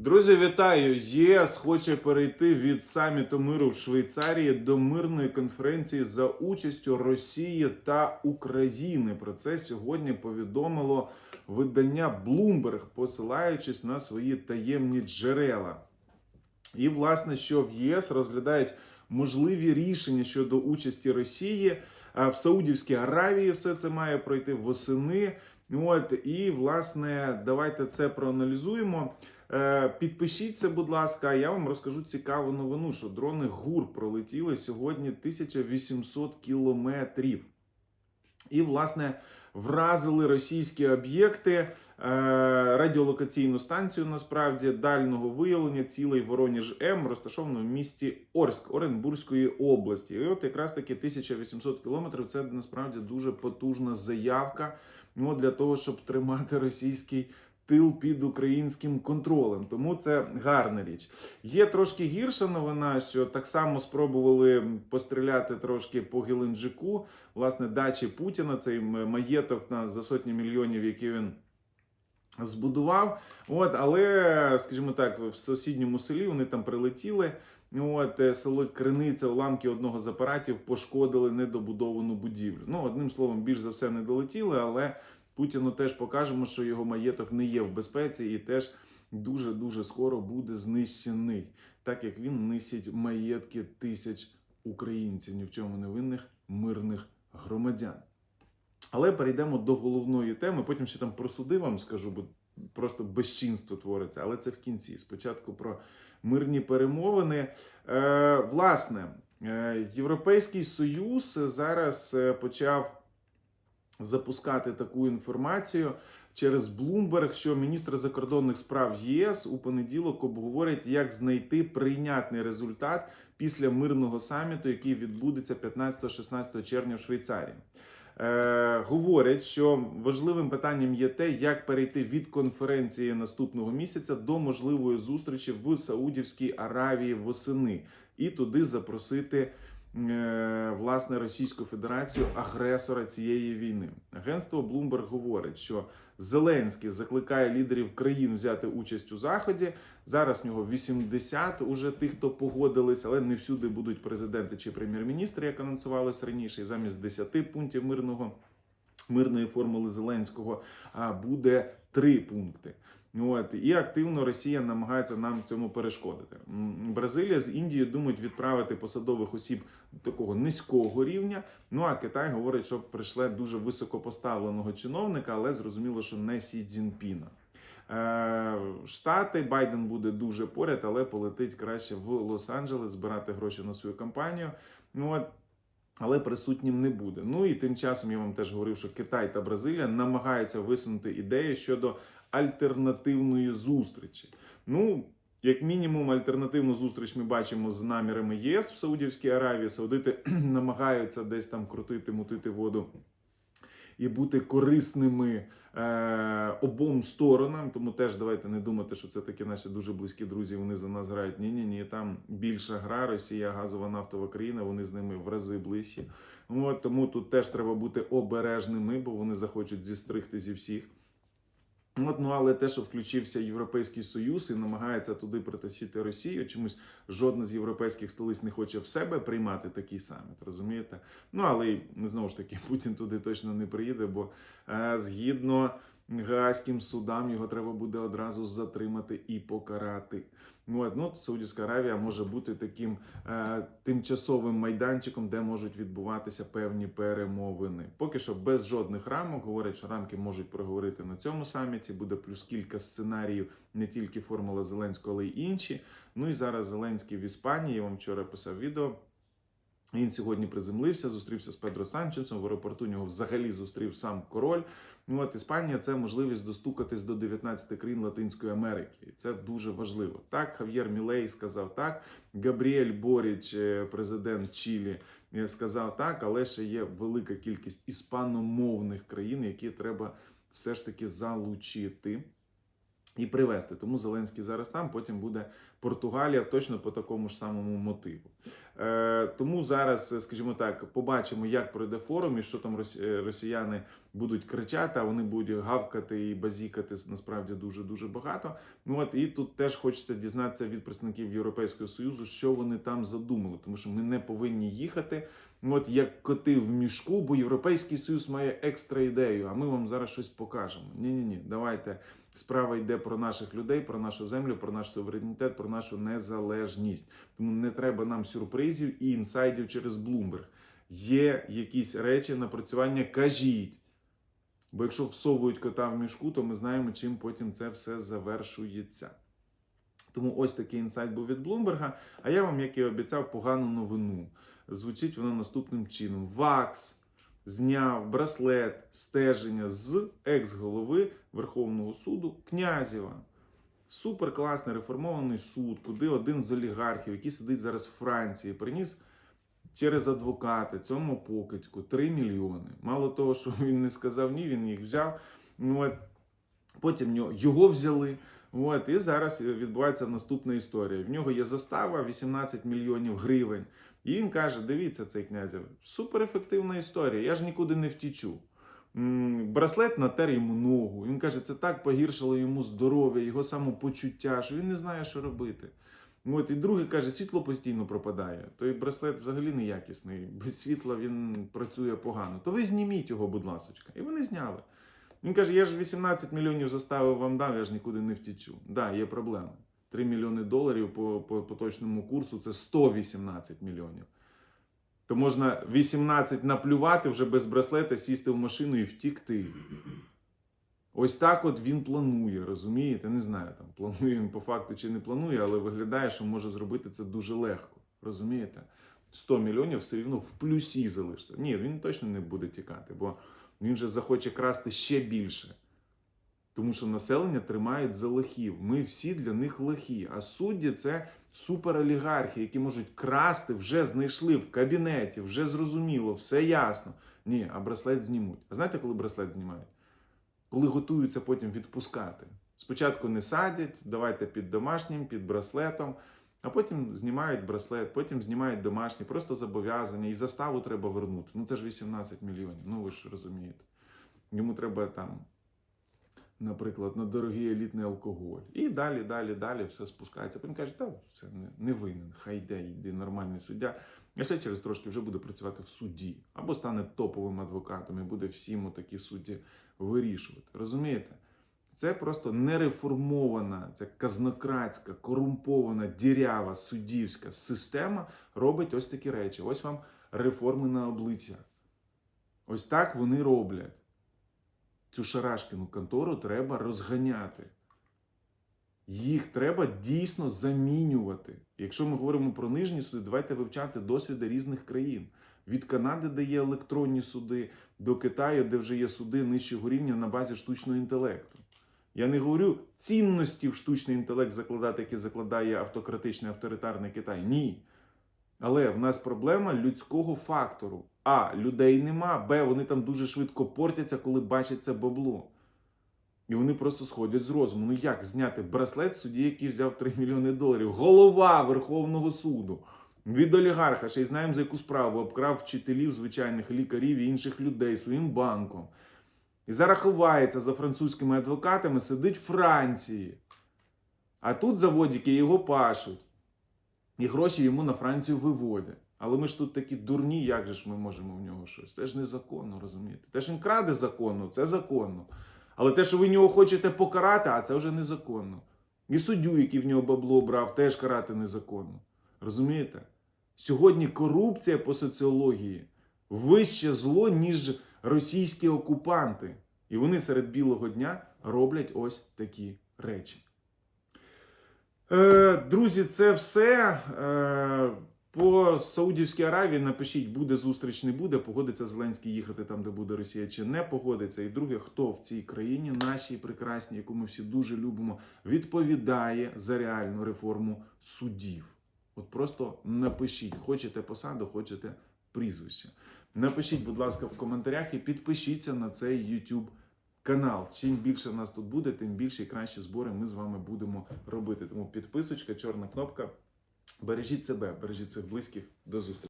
Друзі, вітаю! ЄС хоче перейти від саміту миру в Швейцарії до мирної конференції за участю Росії та України. Про це сьогодні повідомило видання Bloomberg, посилаючись на свої таємні джерела. І, власне, що в ЄС розглядають можливі рішення щодо участі Росії в Саудівській Аравії. Все це має пройти восени. От і власне, давайте це проаналізуємо. Е, Підпишіться, будь ласка, я вам розкажу цікаву новину, що дрони ГУР пролетіли сьогодні 1800 кілометрів. І, власне, вразили російські об'єкти, е, радіолокаційну станцію насправді дальнього виявлення цілий Вороніж М розташовано в місті Орськ Оренбурзької області. І от якраз таки 1800 кілометрів це насправді дуже потужна заявка ну, для того, щоб тримати російський тил під українським контролем. Тому це гарна річ. Є трошки гірша новина, що так само спробували постріляти трошки по Геленджику, власне, дачі Путіна, цей маєток на за сотні мільйонів, які він. Збудував, от, але, скажімо так, в сусідньому селі вони там прилетіли. От е, село Криниця, уламки одного з апаратів пошкодили недобудовану будівлю. Ну, одним словом, більш за все не долетіли, але Путіну теж покажемо, що його маєток не є в безпеці і теж дуже дуже скоро буде знищений, так як він нищить маєтки тисяч українців, ні в чому не винних мирних громадян. Але перейдемо до головної теми. Потім ще там про суди вам скажу, бо просто безчинство твориться. Але це в кінці. Спочатку про мирні перемовини. Е, власне, е, Європейський Союз зараз е, почав запускати таку інформацію через Bloomberg, що міністр закордонних справ ЄС у понеділок обговорять, як знайти прийнятний результат після мирного саміту, який відбудеться 15-16 червня в Швейцарії. Е, говорять, що важливим питанням є те, як перейти від конференції наступного місяця до можливої зустрічі в Саудівській Аравії восени і туди запросити власне Російську Федерацію агресора цієї війни. Агентство Bloomberg говорить, що Зеленський закликає лідерів країн взяти участь у заході. Зараз в нього 80 уже тих, хто погодились, але не всюди будуть президенти чи прем'єр-міністри, як анонсувалось раніше. І замість 10 пунктів мирного мирної формули Зеленського буде три пункти. От і активно Росія намагається нам цьому перешкодити. Бразилія з Індією думають відправити посадових осіб такого низького рівня. Ну а Китай говорить, що прийшле дуже високопоставленого чиновника, але зрозуміло, що не Сі Цзіньпіна. Е, Штати Байден буде дуже поряд, але полетить краще в Лос-Анджелес збирати гроші на свою кампанію. Ну от але присутнім не буде. Ну і тим часом я вам теж говорив, що Китай та Бразилія намагаються висунути ідеї щодо альтернативної зустрічі. Ну, як мінімум, альтернативну зустріч ми бачимо з намірами ЄС в Саудівській Аравії. Саудити намагаються десь там крутити, мутити воду. І бути корисними е, обом сторонам, тому теж давайте не думати, що це такі наші дуже близькі друзі. Вони за нас грають. Ні, ні, ні, там більша гра. Росія газова нафтова країна. Вони з ними в рази ближчі. От тому тут теж треба бути обережними, бо вони захочуть зістригти зі всіх. От, ну але те, що включився Європейський Союз і намагається туди притащити Росію, чомусь жодна з європейських столиць не хоче в себе приймати такий саміт, розумієте? Ну але й знову ж таки Путін туди точно не приїде, бо е, згідно Гаазьким судам його треба буде одразу затримати і покарати. От, ну, Саудівська Аравія може бути таким е, тимчасовим майданчиком, де можуть відбуватися певні перемовини. Поки що без жодних рамок. Говорять, що рамки можуть проговорити на цьому саміті. Буде плюс кілька сценаріїв, не тільки формула Зеленського, але й інші. Ну і зараз Зеленський в Іспанії. Я вам вчора писав відео. Він сьогодні приземлився, зустрівся з Педро Санчесом. В аеропорту нього взагалі зустрів сам король. Ну от Іспанія це можливість достукатись до 19 країн Латинської Америки. І це дуже важливо. Так, Хав'єр Мілей сказав так. Габріель Боріч, е, президент Чилі, е, сказав так, але ще є велика кількість іспаномовних країн, які треба все ж таки залучити. І привезти. Тому Зеленський зараз там, потім буде Португалія точно по такому ж самому мотиву. Е, тому зараз, е, скажімо так, побачимо, як пройде форум і що там е, росіяни будуть кричати, а вони будуть гавкати і базікати насправді дуже дуже багато. Ну от і тут теж хочеться дізнатися від представників Європейського союзу, що вони там задумали, тому що ми не повинні їхати. ну, От як коти в мішку, бо Європейський Союз має екстра ідею, а ми вам зараз щось покажемо. Ні, ні, ні, давайте. Справа йде про наших людей, про нашу землю, про наш суверенітет, про нашу незалежність. Тому не треба нам сюрпризів і інсайдів через Bloomberg. Є якісь речі напрацювання, кажіть. Бо якщо всовують кота в мішку, то ми знаємо, чим потім це все завершується. Тому ось такий інсайт був від Блумберга. А я вам, як і обіцяв, погану новину. Звучить воно наступним чином: ВАКС зняв браслет стеження з екс-голови Верховного суду Князєва. Супер класний реформований суд, куди один з олігархів, який сидить зараз в Франції, приніс через адвоката цьому покидьку 3 мільйони. Мало того, що він не сказав ні, він їх взяв. Ну, от, потім його взяли. От, і зараз відбувається наступна історія. В нього є застава 18 мільйонів гривень. І він каже: дивіться, цей князів, суперефективна історія, я ж нікуди не втічу. Браслет натер йому ногу. Він каже, це так погіршило йому здоров'я, його самопочуття, що він не знає, що робити. От, і другий каже, світло постійно пропадає. Той браслет взагалі неякісний. Без світла він працює погано. То ви зніміть його, будь ласочка. І вони зняли. Він каже: я ж 18 мільйонів заставив вам дав, я ж нікуди не втічу. Да, є проблеми. 3 мільйони доларів по, по поточному курсу це 118 мільйонів. То можна 18 наплювати вже без браслета, сісти в машину і втікти. Ось так от він планує, розумієте? Не знаю, там планує він по факту чи не планує, але виглядає, що може зробити це дуже легко. Розумієте? 100 мільйонів все рівно в плюсі залишиться. Ні, він точно не буде тікати, бо він же захоче красти ще більше. Тому що населення тримають за лохів. Ми всі для них лохі. А судді це суперолігархи, які можуть красти, вже знайшли в кабінеті, вже зрозуміло, все ясно. Ні, а браслет знімуть. А знаєте, коли браслет знімають? Коли готуються потім відпускати. Спочатку не садять, давайте під домашнім, під браслетом, а потім знімають браслет, потім знімають домашній, просто зобов'язання, і заставу треба вернути. Ну це ж 18 мільйонів. Ну ви ж розумієте. Йому треба там, наприклад, на дорогий елітний алкоголь. І далі, далі, далі все спускається. Потім каже, та це не, не винен, хай йде, йде нормальний суддя. А ще через трошки вже буде працювати в суді або стане топовим адвокатом і буде всім такі судді вирішувати. Розумієте? Це просто нереформована, це казнократська, корумпована, дірява суддівська система робить ось такі речі. Ось вам реформи на обличчя. Ось так вони роблять. Цю шарашкіну контору треба розганяти. Їх треба дійсно замінювати. Якщо ми говоримо про нижні суди, давайте вивчати досвіди різних країн. Від Канади, де є електронні суди, до Китаю, де вже є суди нижчого рівня на базі штучного інтелекту. Я не говорю цінності в штучний інтелект закладати, які закладає автократичний авторитарний Китай. Ні. Але в нас проблема людського фактору. А, людей нема, Б, вони там дуже швидко портяться, коли бачать це бабло. І вони просто сходять з розуму. Ну як зняти браслет судді, який взяв 3 мільйони доларів? Голова Верховного суду. Від олігарха, ще й знаємо за яку справу, обкрав вчителів, звичайних лікарів і інших людей своїм банком. І зараз ховається за французькими адвокатами, сидить в Франції. А тут заводики його пашуть. І гроші йому на Францію виводять. Але ми ж тут такі дурні, як же ж ми можемо в нього щось? Це ж незаконно, розумієте? Те, що він краде законно, це законно. Але те, що ви нього хочете покарати, а це вже незаконно. І суддю, який в нього бабло брав, теж карати незаконно. Розумієте? Сьогодні корупція по соціології вище зло, ніж російські окупанти. І вони серед білого дня роблять ось такі речі. Е, друзі, це все. Е, по Саудівській Аравії напишіть, буде зустріч, не буде. Погодиться Зеленський їхати там, де буде Росія, чи не погодиться. І друге, хто в цій країні, нашій прекрасній, яку ми всі дуже любимо, відповідає за реальну реформу судів. От просто напишіть, хочете посаду, хочете прізвище. Напишіть, будь ласка, в коментарях і підпишіться на цей YouTube канал. Чим більше нас тут буде, тим більше і кращі збори ми з вами будемо робити. Тому підписочка, чорна кнопка. Бережіть себе, бережіть своїх близьких. До зустрічі.